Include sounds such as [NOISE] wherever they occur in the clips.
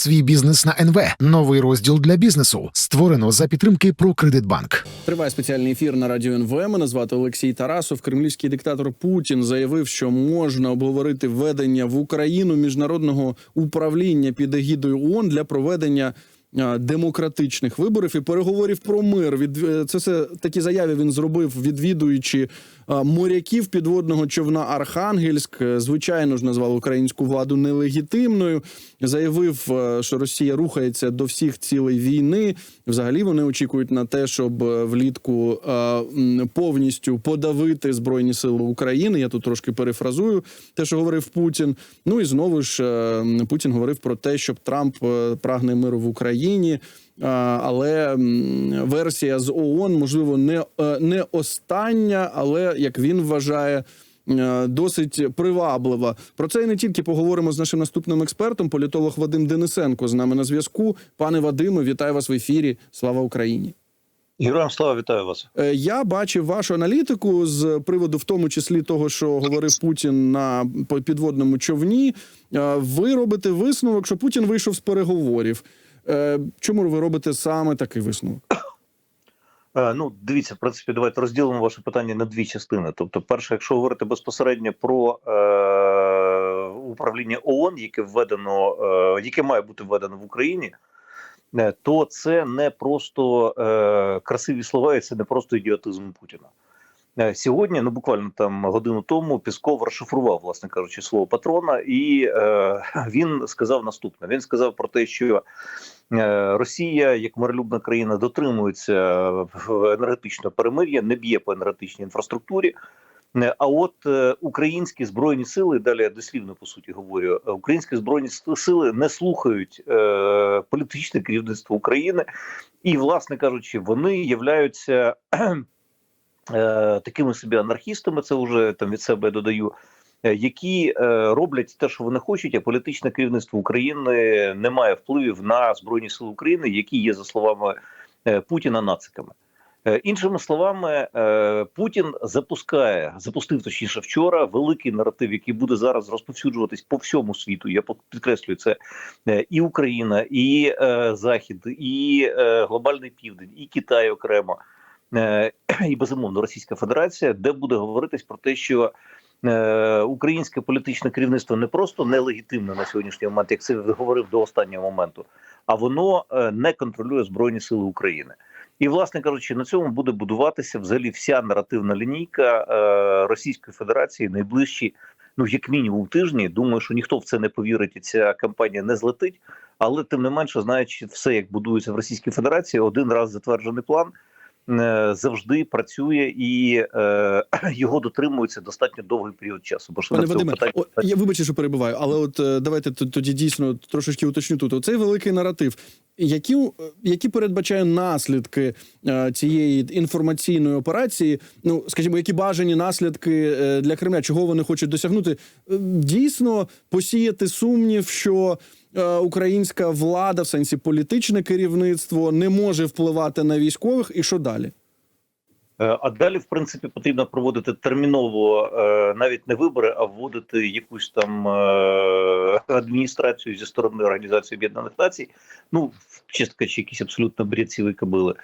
свій бізнес на НВ. Новий розділ для бізнесу створено за підтримки «Прокредитбанк». Триває спеціальний ефір на радіо НВ. Мене звати Олексій Тарасов. Кремлівський диктатор Путін заявив, що можна обговорити введення в Україну міжнародного управління під егідою ООН для проведення. Демократичних виборів і переговорів про мир від е, це все такі заяви він зробив, відвідуючи моряків підводного човна Архангельськ. Е, Звичайно ж назвав українську владу нелегітимною. Заявив, е, що Росія рухається до всіх цілей війни. Взагалі вони очікують на те, щоб е, влітку повністю подавити збройні сили України. Я тут трошки перефразую те, що говорив Путін. Ну і знову ж Путін говорив про те, щоб Трамп прагне миру в Україні. Але версія з ООН, можливо, не, е, не остання, але як він вважає. е, Досить приваблива. Про це і не тільки поговоримо з нашим наступним експертом, політолог Вадим Денисенко з нами на зв'язку. Пане Вадиме, вітаю вас в ефірі. Слава Україні! Героям слава вітаю вас. Е, Я бачив вашу аналітику з приводу, в тому числі того, що говорив Путін на підводному човні. Ви робите висновок, що Путін вийшов з переговорів. Е, Чому ви робите саме такий висновок? Е, Ну, дивіться, в принципі, давайте розділимо ваше питання на дві частини. Тобто, перше, якщо говорити безпосередньо про е, управління ООН, яке введено, е, яке має бути введено в Україні, е, то це не просто е, красиві слова, і це не просто ідіотизм Путіна. Е, Сьогодні, ну буквально там годину тому, Пісков розшифрував, власне кажучи, слово патрона, і е, [LAUGHS] він сказав наступне: він сказав про те, що Росія, як миролюбна країна, дотримується енергетичного перемир'я, не б'є по енергетичній інфраструктурі. Е, А от е, українські збройні сили, далі я дослівно по суті говорю, е, українські збройні сили не слухають е, політичне керівництво України, і, власне кажучи, вони являються е, такими собі анархістами. Це вже там від себе додаю. Е, Які е, роблять те, що вони хочуть, а політичне керівництво України не має впливів на збройні сили України, які є за словами е, Путіна нациками. Іншими словами, Путін запускає, запустив точніше вчора великий наратив, який буде зараз розповсюджуватись по всьому світу. Я підкреслюю, це і Україна, і Захід, і глобальний південь, і Китай окремо, і безумовно Російська Федерація, де буде говоритись про те, що українське політичне керівництво не просто нелегітимне на сьогоднішній момент, як це говорив до останнього моменту, а воно е, не контролює збройні сили України. І, власне кажучи, на цьому буде будуватися взагалі вся наративна лінійка е, Російської Федерації найближчі, ну як мінімум тижні. Думаю, що ніхто в це не повірить, і ця кампанія не злетить. Але тим не менше, знаючи все, як будується в Російській Федерації, один раз затверджений план е, завжди працює і е, [CLEARS THROAT] його дотримується достатньо довгий період часу. Бо що Пане Вадиме, питанні о, я вибачте, що перебуваю, але от е, давайте тоді дійсно трошечки уточню тут. Оцей великий наратив. Які, е, які передбачає наслідки е, цієї інформаційної операції? Ну, скажімо, які бажані наслідки е, для Кремля, чого вони хочуть досягнути? Е, Дійсно посіяти сумнів, що е, українська влада, в сенсі політичне керівництво, не може впливати на військових, і що далі? Е, А далі, в принципі, потрібно проводити терміново е, навіть не вибори, а вводити якусь там е, адміністрацію зі сторони Організації Об'єднаних Націй. Ну, чесно кажучи, якісь абсолютно брідціві кобили.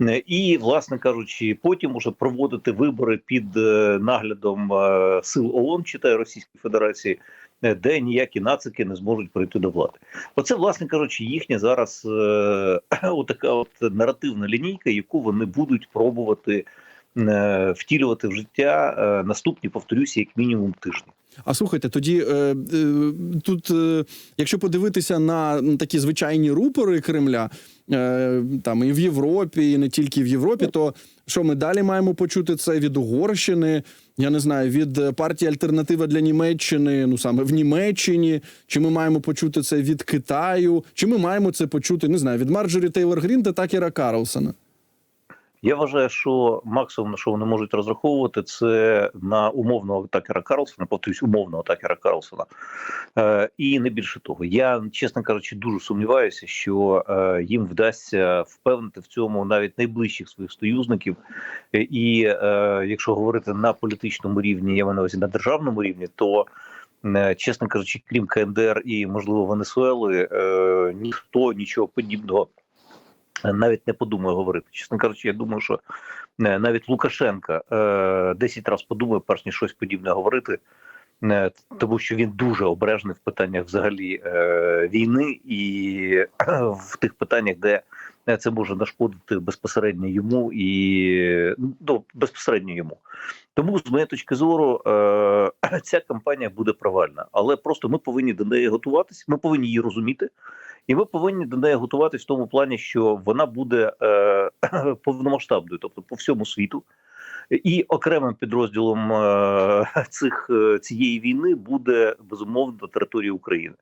Е, І, власне кажучи, потім уже проводити вибори під е, наглядом е, сил ООН, читає Російської Федерації. Е, Де ніякі нацики не зможуть прийти до влади, оце, власне кажучи, їхня зараз е, [CLEARS THROAT] отака от наративна лінійка, яку вони будуть пробувати е, втілювати в життя е, наступні, повторюся, як мінімум тижні. А слухайте, тоді е, е, тут, е, якщо подивитися на такі звичайні рупори Кремля, е, там і в Європі, і не тільки в Європі, то що ми далі маємо почути це від Угорщини? Я не знаю, від е, партії Альтернатива для Німеччини, ну саме в Німеччині, чи ми маємо почути це від Китаю, чи ми маємо це почути, не знаю, від Марджорі Тейлор Грін та Такера Карлсона? Я вважаю, що максимум на що вони можуть розраховувати, це на умовного такера Карлсона, повторюсь, умовного такера Карлсона. Е, і не більше того. Я, чесно кажучи, дуже сумніваюся, що е, їм вдасться впевнити в цьому навіть найближчих своїх союзників. Е, І е, якщо говорити на політичному рівні, я маю на увазі на державному рівні, то Е, Чесно кажучи, крім КНДР і можливо Венесуели, е, ніхто нічого подібного навіть не подумає говорити. Чесно кажучи, я думаю, що е, навіть Лукашенка е, 10 разів подумає, перш ніж щось подібне говорити. Е, Тому що він дуже обережний в питаннях взагалі е, війни і в тих питаннях, де е, це може нашкодити безпосередньо йому і ну, безпосередньо йому. Тому, з моєї точки зору, е, [CLEARS THROAT] ця кампанія буде провальна, але просто ми повинні до неї готуватися. Ми повинні її розуміти, і ми повинні до неї готуватись в тому плані, що вона буде е, [CLEARS THROAT] повномасштабною, тобто по всьому світу. І окремим підрозділом е, [LAUGHS] цих е, цієї війни буде безумовно територія України.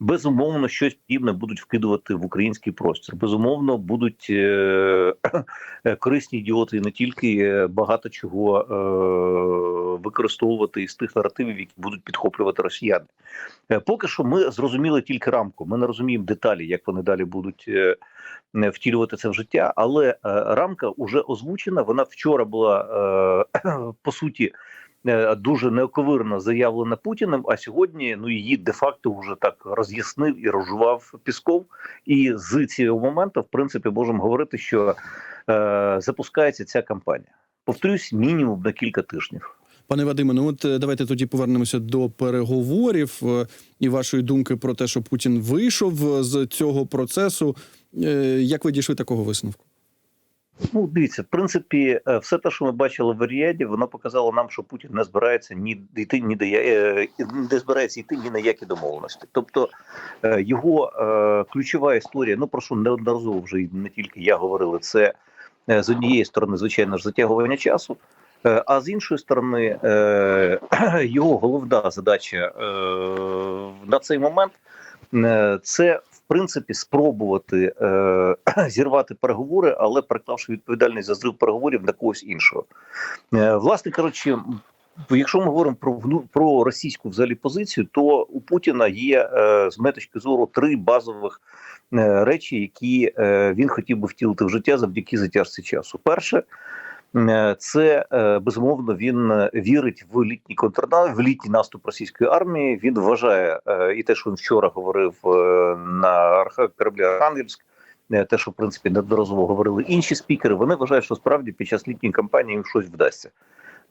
Безумовно, щось подібне будуть вкидувати в український простір. Безумовно, будуть е, е, корисні ідіоти не тільки е, багато чого е, використовувати із тих наративів, які будуть підхоплювати росіяни. Е, поки що ми зрозуміли тільки рамку. Ми не розуміємо деталі, як вони далі будуть. Е, не втілювати це в життя, але е, рамка вже озвучена. Вона вчора була е, [CLEARS THROAT] по суті е, дуже неоковирно заявлена Путіним. А сьогодні ну її де-факто вже так роз'яснив і розжував Пісков. І з цього моменту, в принципі, можемо говорити, що е, запускається ця кампанія. Повторюсь, мінімум на кілька тижнів. Пане Вадиме, ну от е, давайте тоді повернемося до переговорів е, і вашої думки про те, що Путін вийшов е, з цього процесу. Е, Як ви дійшли такого висновку? Ну, дивіться, в принципі, е, все те, що ми бачили в Аріаді, воно показало нам, що Путін не збирається ні йти, ні де не збирається йти ні на які домовленості. Тобто е, його е, ключова історія, ну про що неодноразово вже не тільки я говорили, це з однієї сторони, звичайно ж, затягування часу. А з іншої сторони, [CLEARS THROAT] його головна задача на цей момент це принципі спробувати е, [CLEARS THROAT] зірвати переговори, але переклавши відповідальність за зрив переговорів на когось іншого. Е, власне кажучи, якщо ми говоримо про про російську взагалі позицію, то у Путіна є е, з моєї точки зору три базових е, речі, які е, він хотів би втілити в життя завдяки затяжці часу. Перше. Е, Це е, безумовно він е, вірить в літній контрнаступ, в літній наступ російської армії. Він вважає і те, що він вчора говорив на кораблі Архангельськ, те, що в принципі неодноразово говорили інші спікери. Вони вважають, що справді під час літньої кампанії їм щось вдасться.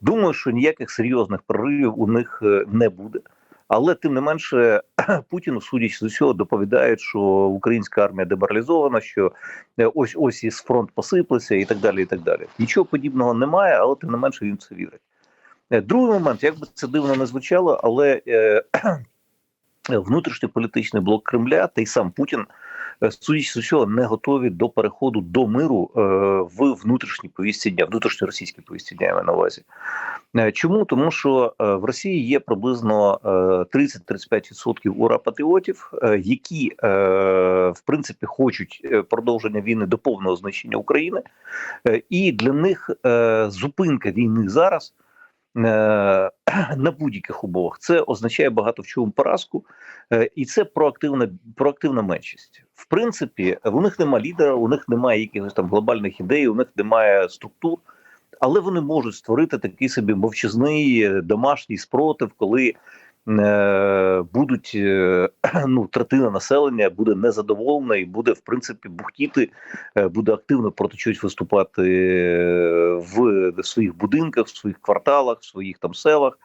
Думаю, що ніяких серйозних проривів у них не буде. Але тим не менше, [CLEARS THROAT] Путіну, судячи з усього, доповідають, що українська армія деморалізована, що е, ось ось із фронт посиплеться, і так далі. І так далі. Нічого подібного немає, але тим не менше він це вірить. Е, Другий момент, як би це дивно не звучало, але е, [CLEARS THROAT] внутрішньополітичний блок Кремля та й сам Путін, судячи з усього, не готові до переходу до миру е, в внутрішній повістці дня, внутрішньоросійській повістці дня я маю на увазі. Е, Чому? Тому що е, в Росії є приблизно е, 30-35% ура-патріотів, е, які е, в принципі хочуть е, продовження війни до повного знищення України, Е, і для них е, зупинка війни зараз. Е, [CLEARS THROAT] На будь-яких умовах це означає багато в чому поразку, е, і це проактивна проактивна меншість. В принципі, у них немає лідера, у них немає якихось там глобальних ідей, у них немає структур, але вони можуть створити такий собі мовчазний домашній спротив, коли будуть е, [CLEARS THROAT] ну, третина населення буде незадоволена і буде в принципі бухтіти, е, буде активно проти чогось виступати е, в своїх будинках, в своїх кварталах, в своїх там селах.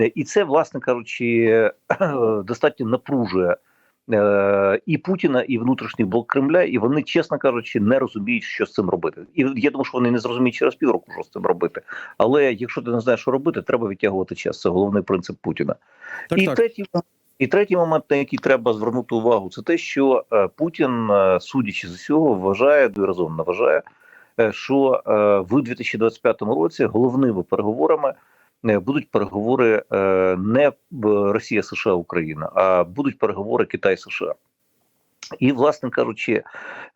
Е, І це, власне кажучи, [CLEARS THROAT] достатньо напружує е, і Путіна, і внутрішній блок Кремля, і вони, чесно кажучи, не розуміють, що з цим робити. І я думаю, що вони не зрозуміють через півроку, що з цим робити. Але якщо ти не знаєш, що робити, треба відтягувати час. Це головний принцип Путіна. Так, і так. третій і третій момент, на який треба звернути увагу, це те, що е, Путін, е, судячи з усього, вважає резонно вважає, е, що е, в 2025 році головними переговорами е, будуть переговори е, не Росія, США, Україна, а будуть переговори Китай США. І, власне кажучи,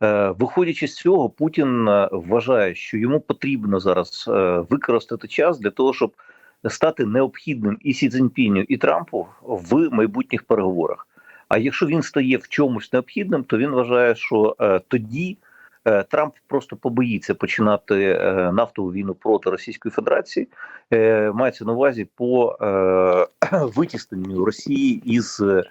е, виходячи з цього, Путін е, вважає, що йому потрібно зараз е, використати час для того, щоб стати необхідним і Сі Цзіньпіню, і Трампу в майбутніх переговорах. А якщо він стає в чомусь необхідним, то він вважає, що е, тоді Е, Трамп просто побоїться починати е, нафтову війну проти Російської Федерації. Е, Мається на увазі по е, [CLEARS THROAT] витісненню Росії із е,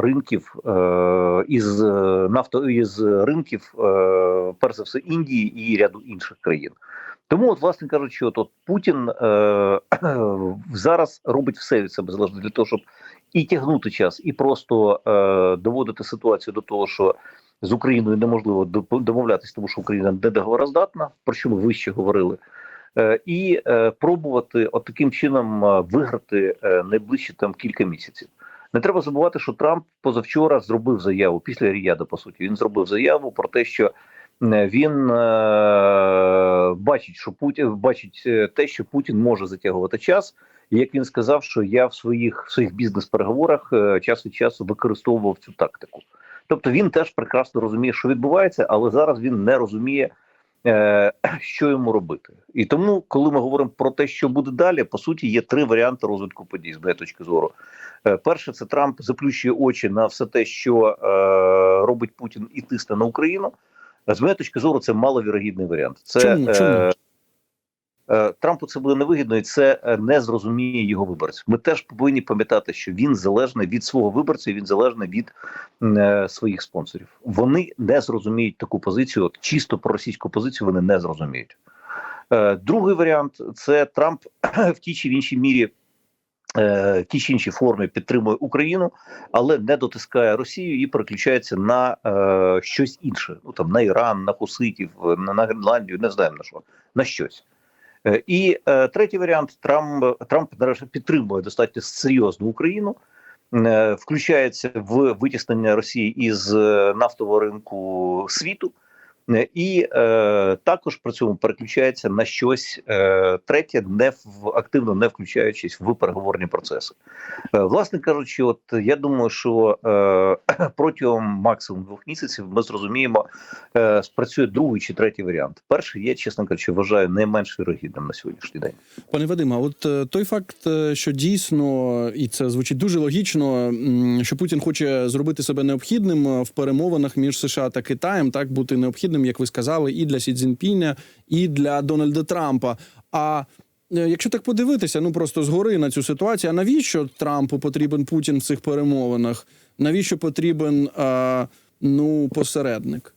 ринків е, із е, нафто із ринків, е, перш за все, Індії і ряду інших країн. Тому, от, власне кажучи, от, от Путін е, [CLEARS THROAT] зараз робить все від себе залежно для того, щоб і тягнути час, і просто е, доводити ситуацію до того, що з Україною неможливо домовлятися, тому що Україна не договороздатна, про що ми вище говорили. Е, і е, пробувати от таким чином е, виграти найближчі там кілька місяців. Не треба забувати, що Трамп позавчора зробив заяву після Ріяда. По суті, він зробив заяву про те, що він бачить, що Путін бачить те, що Путін може затягувати час. Як він сказав, що я в своїх в своїх бізнес-переговорах час від часу використовував цю тактику. Тобто він теж прекрасно розуміє, що відбувається, але зараз він не розуміє, е, [CLEARS THROAT] що йому робити. І тому, коли ми говоримо про те, що буде далі, по суті, є три варіанти розвитку подій з моєї точки зору. Е, перше, це Трамп заплющує очі на все те, що е, робить Путін і тисне на Україну. З моєї точки зору, це маловірогідний варіант. Це Чому? Чому? Е, Трампу це буде невигідно, і це е, не зрозуміє його виборців. Ми теж повинні пам'ятати, що він залежний від свого виборця, і він залежний від е, своїх спонсорів. Вони не зрозуміють таку позицію. От чисто про російську позицію вони не зрозуміють. Другий варіант це Трамп [CLEARS THROAT] в тій чи в іншій мірі. в тій чи іншій формі підтримує Україну, але не дотискає Росію і переключається на е, щось інше. Ну там на Іран, на Хуситів, на Гренландію, не знаємо на що, на щось. Е, І е, третій варіант: Трамп Трамп підтримує достатньо серйозну Україну, е, включається в витіснення Росії із нафтового ринку світу. Е, І е, також при цьому переключається на щось е, третє, не в активно не включаючись в переговорні процеси. Е, власне кажучи, от я думаю, що е, [CLEARS THROAT] протягом максимум двох місяців ми зрозуміємо, е, спрацює другий чи третій варіант. Перший я, чесно кажучи, вважаю найменш вірогідним на сьогоднішній день. Пане Вадиме, а от е, той факт, е, що дійсно, і це звучить дуже логічно, що Путін хоче зробити себе необхідним в перемовинах між США та Китаєм, так бути необхідним, як ви сказали, і для Сі Цзіньпіня, і для Дональда Трампа. А е, якщо так подивитися, ну просто згори на цю ситуацію, а навіщо Трампу потрібен Путін в цих перемовинах? Навіщо потрібен е, ну посередник?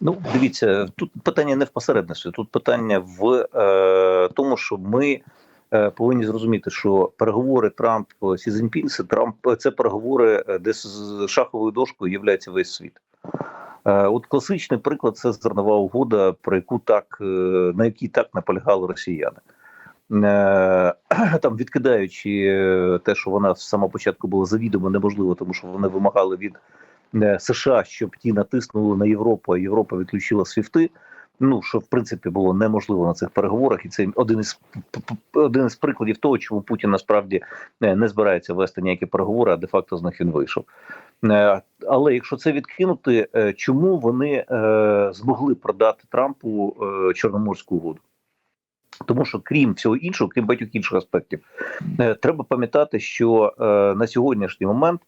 Ну, дивіться, тут питання не в посередництві, тут питання в е, тому, що ми е, повинні зрозуміти, що переговори Трамп Сі Цзіньпін, це Трамп це переговори, де з шаховою дошкою є весь світ. Е, от класичний приклад це зернова угода, про яку так е, на якій так наполягали росіяни. Е, [CLEARS THROAT] Там відкидаючи те, що вона з самого початку була завідомо неможливо, тому що вони вимагали від США, щоб ті натиснули на Європу, а Європа відключила свіфти. Ну що в принципі було неможливо на цих переговорах, і це один із один із прикладів того, чому Путін насправді е, не збирається вести ніякі переговори, а де факто з них він вийшов. Е, Але якщо це відкинути, е, чому вони змогли продати Трампу Чорноморську угоду? Тому що крім всього іншого, крім багатьох інших аспектів, треба пам'ятати, що на сьогоднішній момент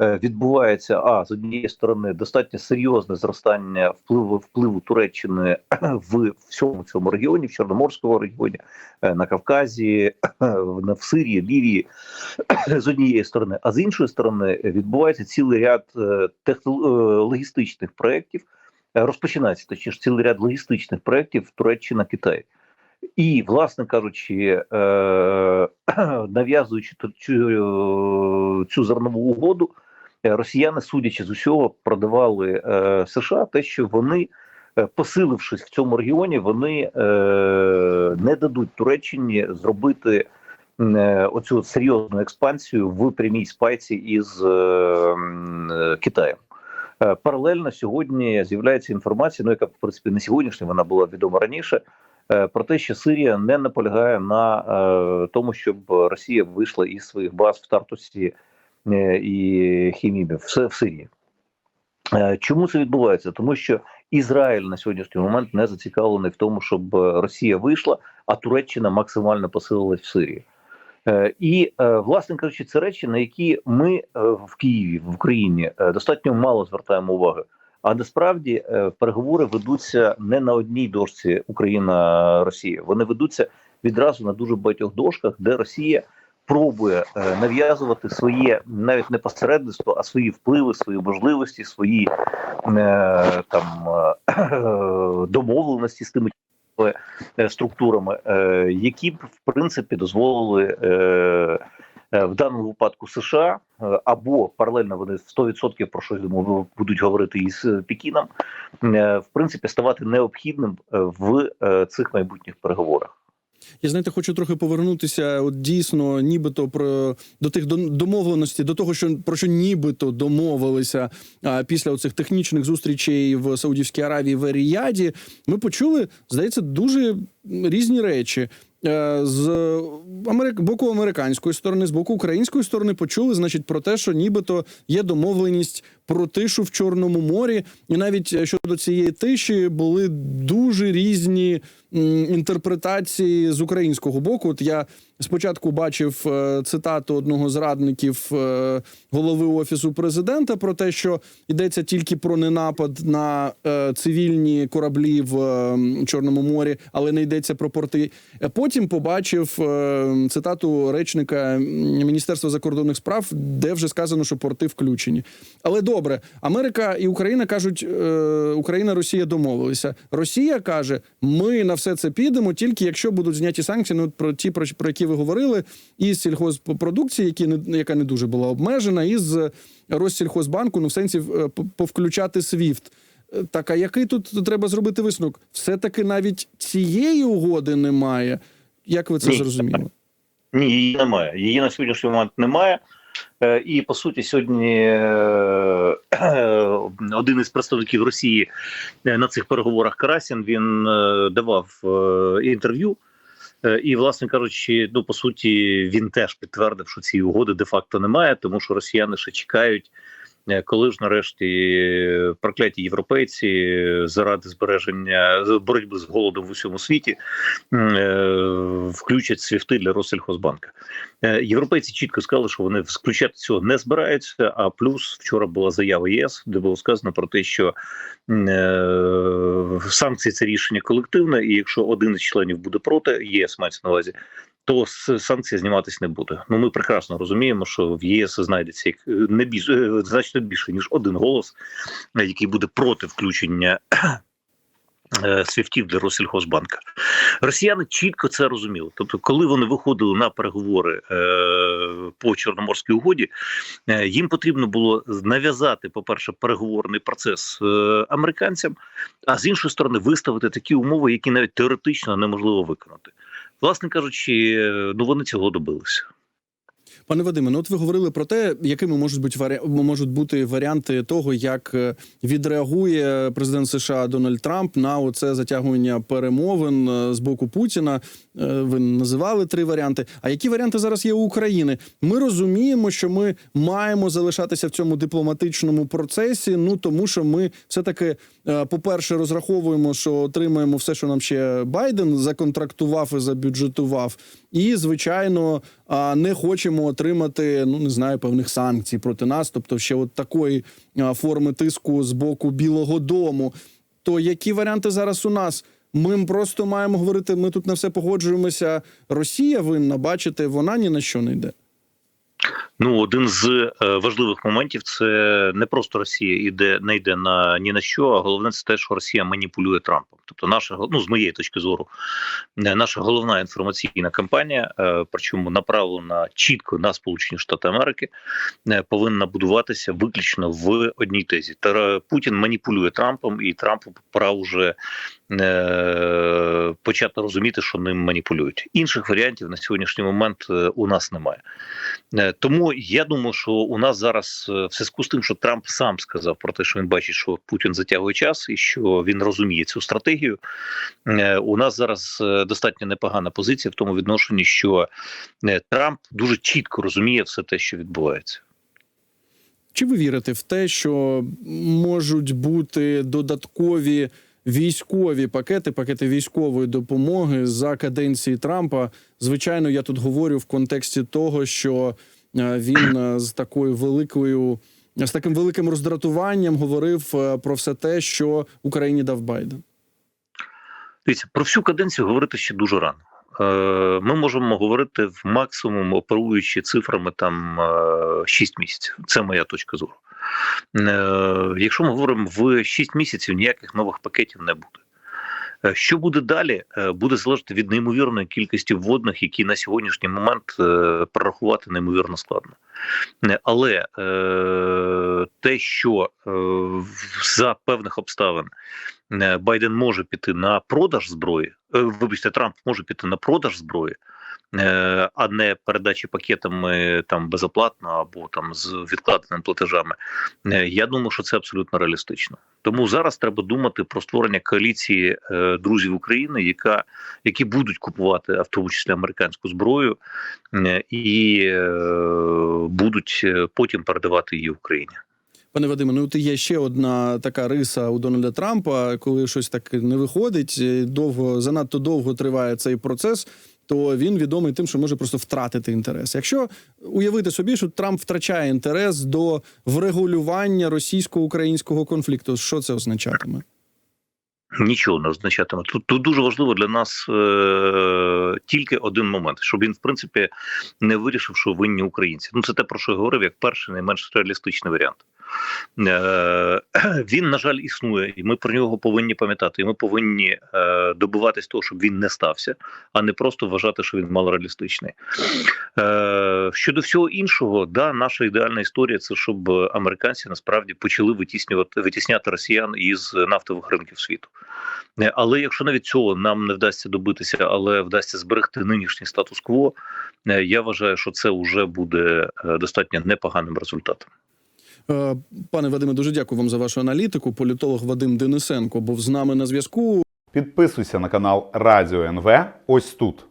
відбувається а з однієї сторони достатньо серйозне зростання впливу впливу Туреччини [CLEARS THROAT] в всьому цьому регіоні, в Чорноморському регіоні, е, на Кавказі, [CLEARS THROAT] в Сирії, Лівії [CLEARS THROAT] з однієї сторони, а з іншої сторони відбувається цілий ряд е, техно- е, логістичних проєктів. е, Розпочинається точніше цілий ряд логістичних проєктів Туреччина Китай. І, власне кажучи, е, нав'язуючи цю, зернову угоду, е, росіяни, судячи з усього, продавали е, США те, що вони, е, посилившись в цьому регіоні, вони е, не дадуть Туреччині зробити е, оцю серйозну експансію в прямій спайці із е, е, Китаєм. Е, Паралельно сьогодні з'являється інформація, ну яка в принципі не сьогоднішня, вона була відома раніше. е, Про те, що Сирія не наполягає на е, тому, щоб Росія вийшла із своїх баз в Тартусі е, і Хімібі в, Сирії. Е, Чому це відбувається? Тому що Ізраїль на сьогоднішній момент не зацікавлений в тому, щоб е, Росія вийшла, а Туреччина максимально посилилась в Сирії. Е, І, е, власне кажучи, це речі, на які ми е, в Києві, в Україні, е, достатньо мало звертаємо уваги. А насправді е, переговори ведуться не на одній дошці Україна-Росія. Вони ведуться відразу на дуже багатьох дошках, де Росія пробує е, нав'язувати своє навіть не посередництво, а свої впливи, свої можливості, свої е, там е, [CLEARS THROAT] домовленості з тими структурами, які б в принципі дозволили. В даному випадку США або паралельно вони 100% про що я будуть говорити із Пекіном, в принципі ставати необхідним в цих майбутніх переговорах. Я знаєте, хочу трохи повернутися. От дійсно, нібито про до тих домовленостей, до того, що про що нібито домовилися а, після оцих технічних зустрічей в Саудівській Аравії в Еріяді. Ми почули, здається, дуже різні речі. Е, З Америк... боку американської сторони, з боку української сторони почули, значить, про те, що нібито є домовленість про тишу в Чорному морі, і навіть е, щодо цієї тиші були дуже різні інтерпретації з українського боку. От я спочатку бачив е, цитату одного з радників е, голови офісу президента про те, що йдеться тільки про ненапад на цивільні кораблі в Чорному морі, але не йдеться про порти. Потім побачив цитату речника Міністерства закордонних справ, де вже сказано, що порти включені. Але добре, Америка і Україна кажуть, е, Україна, Росія домовилися. Росія каже: ми на все це підемо, тільки якщо будуть зняті санкції. Ну про ті, про, про які ви говорили, із сільхозпродукції, які не яка не дуже була обмежена, і з Россільхозбанку, ну в сенсі е, повключати СВІФТ. Е, Так, а який тут треба зробити висновок? Все таки навіть цієї угоди немає. Як ви це Ні. зрозуміли? Ні, її немає. Її на сьогоднішній момент немає. Е, І по суті, сьогодні е, один із представників Росії е, на цих переговорах Карасін він давав інтерв'ю. І, власне кажучи, ну по суті, він теж підтвердив, що цієї угоди де-факто немає, тому що росіяни ще чекають, коли ж нарешті е, прокляті європейці е, заради збереження боротьби з голодом в усьому світі е, включать свіфти для Россельхозбанка. Е, Європейці чітко сказали, що вони включати цього не збираються. А плюс вчора була заява ЄС, де було сказано про те, що е, санкції це рішення колективне, і якщо один із членів буде проти, ЄС мається на увазі. То з санкції зніматись не буде. Ну ми прекрасно розуміємо, що в ЄС знайдеться як е, не більш е, значно більше ніж один голос, е, який буде проти включення свіфтів для Россельхозбанка. Росіяни чітко це розуміли. Тобто, коли вони виходили на переговори е, по Чорноморській угоді, е, їм потрібно було нав'язати, по-перше, переговорний процес е, американцям, а з іншої сторони, виставити такі умови, які навіть теоретично неможливо виконати. Власне кажучи, е, ну вони цього добилися. Пане Вадиме, ну от ви говорили про те, якими можуть бути варі... можуть бути варіанти того, як е, відреагує президент США Дональд Трамп на оце затягування перемовин е, з боку Путіна. Е, Ви називали три варіанти. А які варіанти зараз є у України? Ми розуміємо, що ми маємо залишатися в цьому дипломатичному процесі. Ну тому що ми все таки, по-перше, розраховуємо, що отримаємо все, що нам ще Байден законтрактував і забюджетував. І звичайно, не хочемо отримати, ну не знаю, певних санкцій проти нас, тобто ще от такої форми тиску з боку Білого Дому. То які варіанти зараз у нас? Ми просто маємо говорити. Ми тут на все погоджуємося. Росія винна, бачите, вона ні на що не йде. Ну, один з е, важливих моментів це не просто Росія іде, не йде на ні на що, а головне це те, що Росія маніпулює Трампом. Тобто, наша ну з моєї точки зору, е, наша головна інформаційна кампанія, е, причому направлена чітко на Сполучені Штати Америки, повинна будуватися виключно в одній тезі. Путін маніпулює Трампом, і Трампу пора вже почати розуміти, що ним маніпулюють. Інших варіантів на сьогоднішній момент е, у нас немає. Е, Тому я думаю, що у нас зараз е, в зв'язку з тим, що Трамп сам сказав про те, що він бачить, що Путін затягує час і що він розуміє цю стратегію. е, У нас зараз е, достатньо непогана позиція в тому відношенні, що е, Трамп дуже чітко розуміє все те, що відбувається. Чи ви вірите в те, що можуть бути додаткові військові пакети, пакети військової допомоги за каденції Трампа? Звичайно, я тут говорю в контексті того, що е, він е, з такою великою з таким великим роздратуванням говорив е, про все те, що Україні дав Байден. Дивіться, про всю каденцію говорити ще дуже рано. Ми можемо говорити в максимум, оперуючи цифрами там 6 місяців. Це моя точка зору. Е, Якщо ми говоримо в 6 місяців, ніяких нових пакетів не буде. Е, Що буде далі, е, буде залежати від неймовірної кількості вводних, які на сьогоднішній момент прорахувати неймовірно складно. Але те, що за певних обставин Байден може піти на продаж зброї, вибачте, Трамп може піти на продаж зброї, а не передачі пакетами там безоплатно або там з відкладеними платежами. Е, Я думаю, що це абсолютно реалістично. Тому зараз треба думати про створення коаліції е, друзів України, яка які будуть купувати, а в тому числі американську зброю, е, і е, будуть е, потім передавати її Україні. Пане Вадиме, ну от є ще одна така риса у Дональда Трампа, коли щось так не виходить, е, довго занадто довго триває цей процес. То він відомий тим, що може просто втратити інтерес. Якщо уявити собі, що Трамп втрачає інтерес до врегулювання російсько-українського конфлікту, що це означатиме? Нічого не означатиме. Тут, тут дуже важливо для нас е, тільки один момент, щоб він, в принципі, не вирішив, що винні українці. Ну, це те, про що я говорив, як перший найменш реалістичний варіант. Е, [CLEARS THROAT] він, на жаль, існує, і ми про нього повинні пам'ятати. І ми повинні е, добиватись того, щоб він не стався, а не просто вважати, що він малореалістичний. Е, щодо всього іншого, да, наша ідеальна історія це щоб американці насправді почали витіснювати витісняти росіян із нафтових ринків світу. Але якщо навіть цього нам не вдасться добитися, але вдасться зберегти нинішній статус-кво, я вважаю, що це вже буде достатньо непоганим результатом. Е, Пане Вадиме, дуже дякую вам за вашу аналітику. Політолог Вадим Денисенко був з нами на зв'язку. Підписуйся на канал Радіо НВ ось тут.